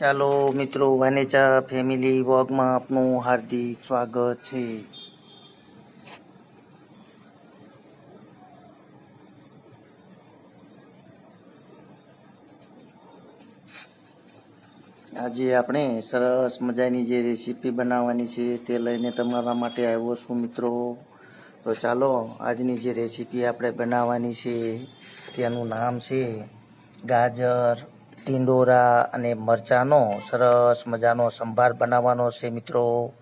ચાલો મિત્રો, વાનેચા ફેમિલી વોગમાં આપનું હાર્દિક સ્વાગત છે. આજે આપણે સરસ મજાની જે રેસીપી બનાવવાની છે તે લઈને તમારા માટે આવ્યો છું મિત્રો. તો ચાલો, આજની જે રેસીપી આપણે બનાવવાની છે, તેનું નામ છે ગાજર ટિંડોરા અને મરચાંનો સરસ મજાનો સંભાર બનાવવાનો છે મિત્રો.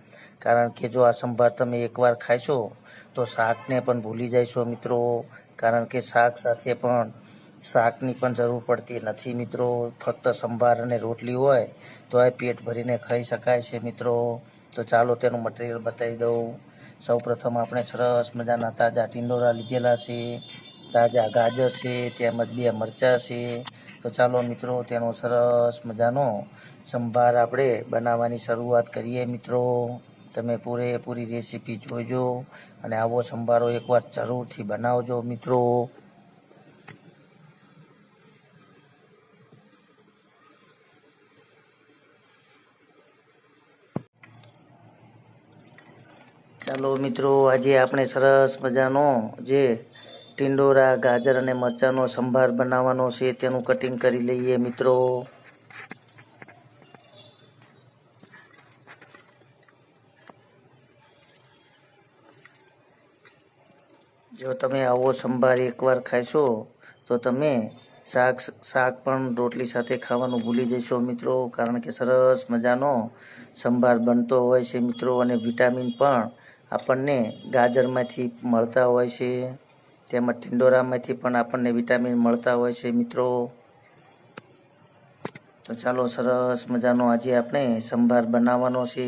કારણ કે જો આ સંભાર તમે એકવાર ખાશો તો શાકને પણ ભૂલી જશો મિત્રો. કારણ કે શાક સાથે પણ શાકની પણ જરૂર પડતી નથી મિત્રો. ફક્ત સંભાર અને રોટલી હોય, તો એ પેટ ભરીને ખાઈ શકાય છે મિત્રો. તો ચાલો તેનું મટીરિયલ બતાવી દઉં. સૌપ્રથમ આપણે સરસ મજાના તાજા ટિંડોરા લીધેલા છે. તાજા ગાજર છે, તેમજ બે મરચાં છે. તો ચાલો મિત્રો, તેનો સરસ મજાનો સંભાર આપણે બનાવવાની શરૂઆત કરીએ મિત્રો. તમે પૂરેપૂરી રેસીપી જોઈજો અને આવો સંભારો એકવાર જરૂરથી બનાવજો મિત્રો. ચાલો મિત્રો, આજે આપણે સરસ મજાનો જે ટિંડોરા, ગાજર અને મરચાંનો સંભાર બનાવવાનો છે, તેનું કટિંગ કરી લઈએ મિત્રો. જો તમે આવો સંભાર એકવાર ખાશો તો તમે શાક શાક પણ રોટલી સાથે ખાવાનું ભૂલી જશો મિત્રો, કારણ કે સરસ મજાનો સંભાર બનતો હોય છે મિત્રો, અને વિટામિન પણ આપણને ગાજરમાંથી મળતા હોય છે. તેમજ ટિંડોરામાંથી પણ આપણને વિટામિન મળતા હોય છે, મિત્રો. તો ચાલો સરસ મજાનો આજે આપણે સંભાર બનાવવાનો છે.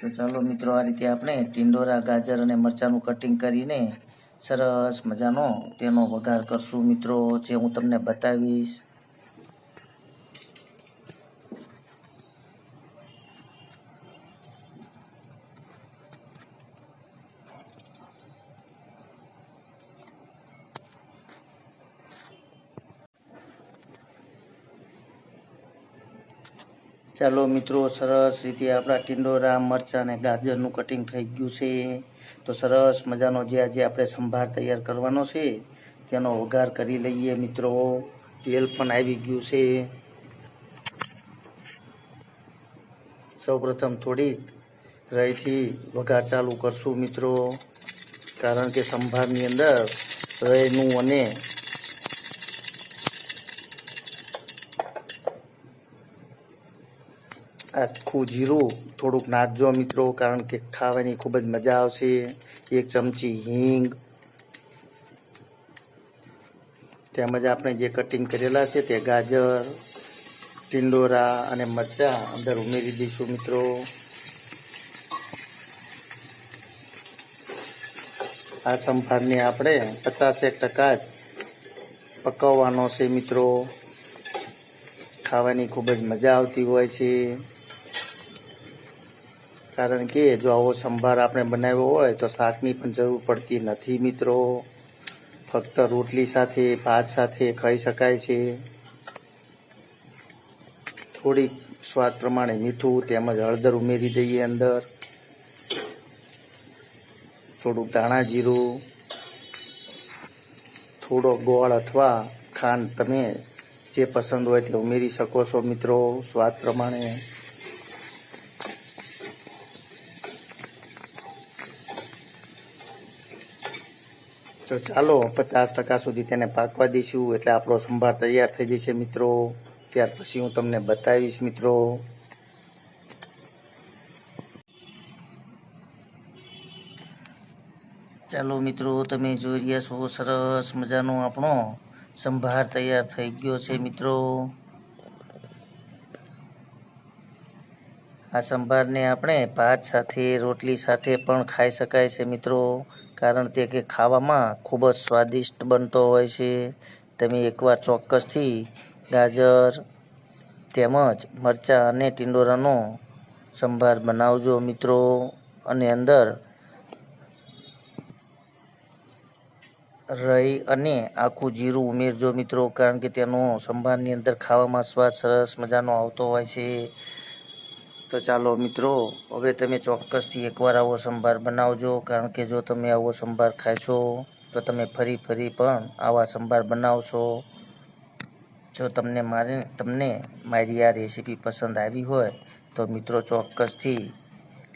તો ચાલો મિત્રો, આ રીતે આપણે ટિંડોરા, ગાજર અને મરચાંનું કટિંગ કરીને સરસ મજાનો તેનો વઘાર કરશું, મિત્રો, જે હું તમને બતાવીશ. ચાલો મિત્રો, સરસ રીતે આપણા ટિંડોરા, મરચાં અને ગાજરનું કટિંગ થઈ ગયું છે. તો સરસ મજાનો જે આજે આપણે સંભાર તૈયાર કરવાનો છે, તેનો વઘાર કરી લઈએ મિત્રો. તેલ પણ આવી ગયું છે. સૌપ્રથમ થોડીક રહીથી વઘાર ચાલુ કરશું મિત્રો, કારણ કે સંભારની અંદર રહીનું અને આખું જીરું, થોડુંક નાખજો મિત્રો, કારણ કે ખાવાની ખૂબ જ મજા આવશે. એક ચમચી હિંગ. તેમજ આપણે જે કટિંગ કરેલા છે તે ગાજર, ટિંડોરા અને મરચાં અંદર ઉમેરી દઈશું મિત્રો. આ સંભારને આપણે પચાસેક ટકા જ પકવવાનો છે મિત્રો. ખાવાની ખૂબ જ મજા આવતી હોય છે. કારણ કે જો આવો સંભાર આપણે બનાવ્યો હોય તો શાકની પણ જરૂર પડતી નથી મિત્રો. ફક્ત રોટલી સાથે, ભાત સાથે ખાઈ શકાય છે. થોડીક સ્વાદ પ્રમાણે મીઠું તેમજ હળદર ઉમેરી દઈએ અંદર. થોડુંક ધાણા જીરું. થોડો ગોળ અથવા ખાંડ તમે જે પસંદ હોય તે ઉમેરી શકો છો મિત્રો, સ્વાદ પ્રમાણે. તો ચાલો પચાસ ટકા સુધી તેને પાકવા દઈશું એટલે આપણો સંભાર તૈયાર થઈ જશે મિત્રો. ત્યાર પછી હું તમને બતાવીશ મિત્રો. ચાલો મિત્રો, તમે જોઈ રહ્યા છો સરસ મજાનો આપણો સંભાર તૈયાર થઈ ગયો છે મિત્રો. આ સંભારને આપણે ભાત સાથે, રોટલી સાથે પણ ખાઈ શકાય છે મિત્રો. કારણ તે કે ખાવામાં ખૂબ જ સ્વાદિષ્ટ બનતો હોય છે. તમે એકવાર ચોક્કસથી ગાજર, તેમજ મરચાં અને ટિંડોરાનો સંભાર બનાવજો મિત્રો. અને અંદર રહી અને આખું જીરું ઉમેરજો મિત્રો, કારણ કે તેનો સંભારની અંદર ખાવામાં સ્વાદ સરસ મજાનો આવતો હોય છે. તો ચાલો મિત્રો, હવે તમે ચોક્કસથી એકવાર આવો સંભાર બનાવજો. કારણ કે જો તમે આવો સંભાર ખાશો, તો તમે ફરી ફરી પણ આવા સંભાર બનાવશો. જો તમને મારે, તમને મારી આ રેસીપી પસંદ આવી હોય, તો મિત્રો ચોક્કસથી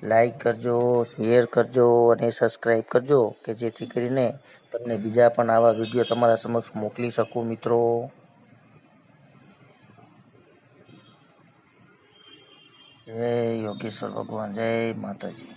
લાઈક કરજો, શેર કરજો અને સબસ્ક્રાઈબ કરજો, કે જેથી કરીને તમને બીજા પણ આવા વીડિયો તમારા સમક્ષ મોકલી શકું મિત્રો. જય યોગેશ્વર ભગવાન જય માતાજી